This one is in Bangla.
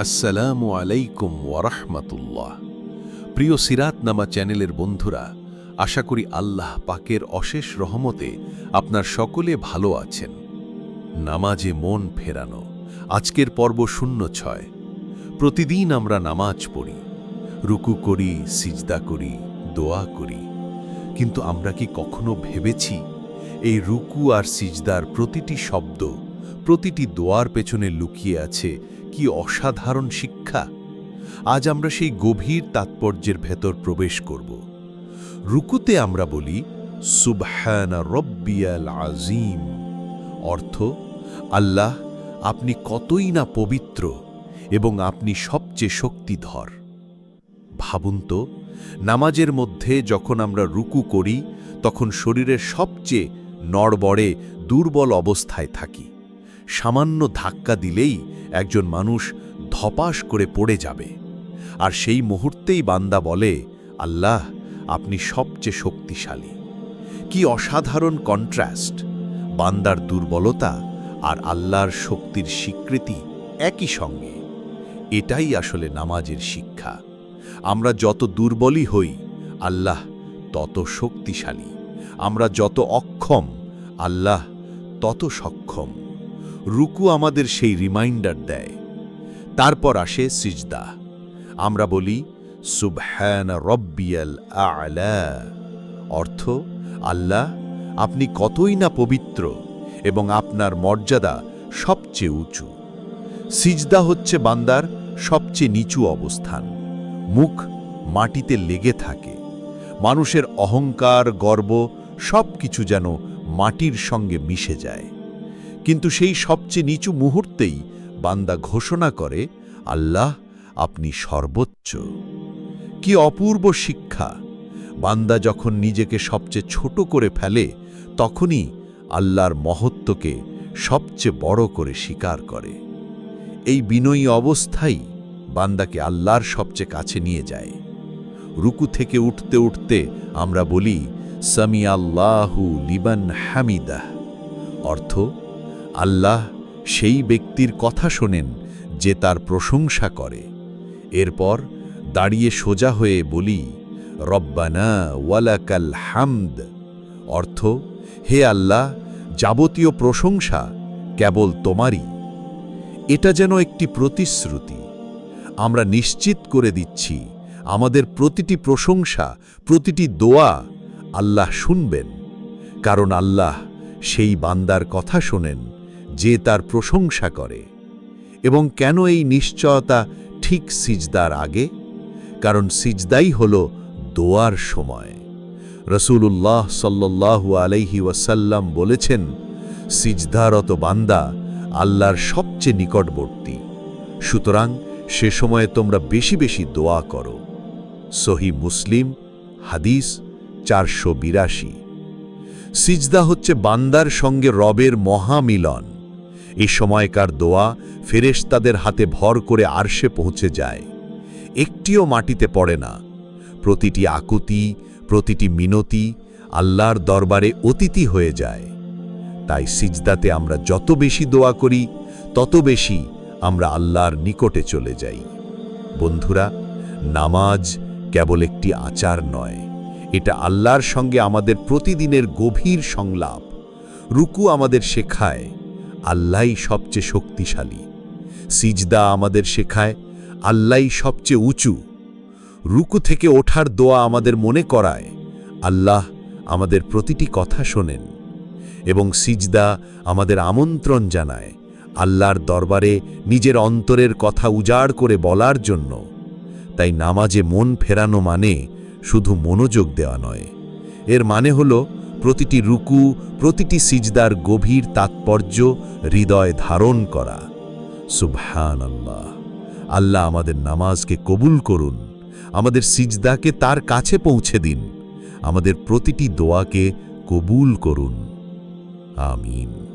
আসসালামু আলাইকুম ওয়ারহমাতুল্লাহ। প্রিয় সিরাত নামা চ্যানেলের বন্ধুরা, আশা করি আল্লাহ পাকের অশেষ রহমতে আপনার সকলে ভালো আছেন। নামাজে মন ফেরানো, আজকের পর্ব শূন্য ছয়। প্রতিদিন আমরা নামাজ পড়ি, রুকু করি, সিজদা করি, দোয়া করি। কিন্তু আমরা কি কখনো ভেবেছি, এই রুকু আর সিজদার প্রতিটি শব্দ, প্রতিটি দোয়ার পেছনে লুকিয়ে আছে কি অসাধারণ শিক্ষা। আজ আমরা সেই গভীর তাৎপর্যের ভেতর প্রবেশ করব। রুকুতে আমরা বলি, সুবহানা রব্বিয়াল আজিম অর্থ, আল্লাহ আপনি কতই না পবিত্র এবং আপনি সবচেয়ে শক্তিধর। ভাবুন তো, নামাজের মধ্যে যখন আমরা রুকু করি, তখন শরীরের সবচেয়ে নড়বড়ে, দুর্বল অবস্থায় থাকি। সামান্য ধাক্কা দিলেই একজন মানুষ ধপাস করে পড়ে যাবে। আর সেই মুহূর্তেই বান্দা বলে, আল্লাহ, আপনি সবচেয়ে শক্তিশালী। কি অসাধারণ কন্ট্রাস্ট। বান্দার দুর্বলতা আর আল্লাহর শক্তির স্বীকৃতি একই সঙ্গে। এটাই আসলে নামাজের শিক্ষা। আমরা যত দুর্বলই হই, আল্লাহ তত শক্তিশালী। আমরা যত অক্ষম, আল্লাহ তত সক্ষম। রুকু আমাদের সেই রিমাইন্ডার দেয়। তারপর আসে সিজদা। আমরা বলি, সুবহান রব্বিয়াল আলা। অর্থ, আল্লাহ, আপনি কতই না পবিত্র এবং আপনার মর্যাদা সবচেয়ে উঁচু। সিজদা হচ্ছে বান্দার সবচেয়ে নিচু অবস্থান। মুখ মাটিতে লেগে থাকে। মানুষের অহংকার, গর্ব সব কিছু যেন মাটির সঙ্গে মিশে যায়। কিন্তু সেই সবচেয়ে নিচু মুহূর্তেই বান্দা ঘোষণা করে, আল্লাহ, আপনি সর্বোচ্চ। কি অপূর্ব শিক্ষা। বান্দা যখন নিজেকে সবচেয়ে ছোট করে ফেলে, তখনই আল্লাহর মহত্বকে সবচেয়ে বড় করে স্বীকার করে। এই বিনয়ী অবস্থাই বান্দাকে আল্লাহর সবচেয়ে কাছে নিয়ে যায়। রুকু থেকে উঠতে উঠতে আমরা বলি সামি আল্লাহু লিবান হামিদাহ। অর্থ আল্লাহ সেই ব্যক্তির কথা শোনেন যে তার প্রশংসা করে। এরপর দাঁড়িয়ে সোজা হয়ে বলি, রব্বানা ওয়ালাকাল হামদ। অর্থ, হে আল্লাহ, যাবতীয় প্রশংসা কেবল তোমারই। এটা যেন একটি প্রতিশ্রুতি। আমরা নিশ্চিত করে দিচ্ছি, আমাদের প্রতিটি প্রশংসা, প্রতিটি দোয়া আল্লাহ শুনবেন। কারণ আল্লাহ সেই বান্দার কথা শোনেন যে তার প্রশংসা করে। এবং কেন এই নিশ্চয়তা ঠিক সিজদার আগে? কারণ সিজদাই হল দোয়ার সময়। রসুল্লাহ সাল্লাল্লাহু আলাইহি ওয়াসাল্লাম বলেছেন, সিজদারত বান্দা আল্লাহর সবচেয়ে নিকটবর্তী। সুতরাং সে সময়ে তোমরা বেশি বেশি দোয়া করো। সহি মুসলিম, হাদিস চারশো বিরাশি। সিজদা হচ্ছে বান্দার সঙ্গে রবের মহামিলন। এই সময়কার দোয়া ফেরেশতাদের হাতে ভর করে আরশে পৌঁছে যায়। একটিও মাটিতে পড়ে না। প্রতিটি আকুতি, প্রতিটি মিনতি আল্লাহর দরবারে অতিথি হয়ে যায়। তাই সিজদাতে আমরা যত বেশি দোয়া করি, তত বেশি আমরা আল্লাহর নিকটে চলে যাই। বন্ধুরা, নামাজ কেবল একটি আচার নয়, এটা আল্লাহর সঙ্গে আমাদের প্রতিদিনের গভীর সংলাপ। রুকু আমাদের শেখায় আল্লাহই সবচেয়ে শক্তিশালী। সিজদা আমাদের শেখায়, আল্লাহই সবচেয়ে উঁচু। রুকু থেকে ওঠার দোয়া আমাদের মনে করায়, আল্লাহ আমাদের প্রতিটি কথা শোনেন এবং সিজদা আমাদের আমন্ত্রণ জানায় আল্লাহর দরবারে নিজের অন্তরের কথা উজাড় করে বলার জন্য। তাই নামাজে মন ফেরানো মানে শুধু মনোযোগ দেওয়া নয়। এর মানে হল প্রতিটি রুকু, প্রতিটি সিজদার গভীর তাৎপর্য হৃদয় ধারণ করা। সুবহান আল্লাহ আল্লাহ আমাদের নামাজকে কবুল করুন। আমাদের সিজদাকে তার কাছে পৌঁছে দিন। আমাদের প্রতিটি দোয়াকে কবুল করুন। আমিন।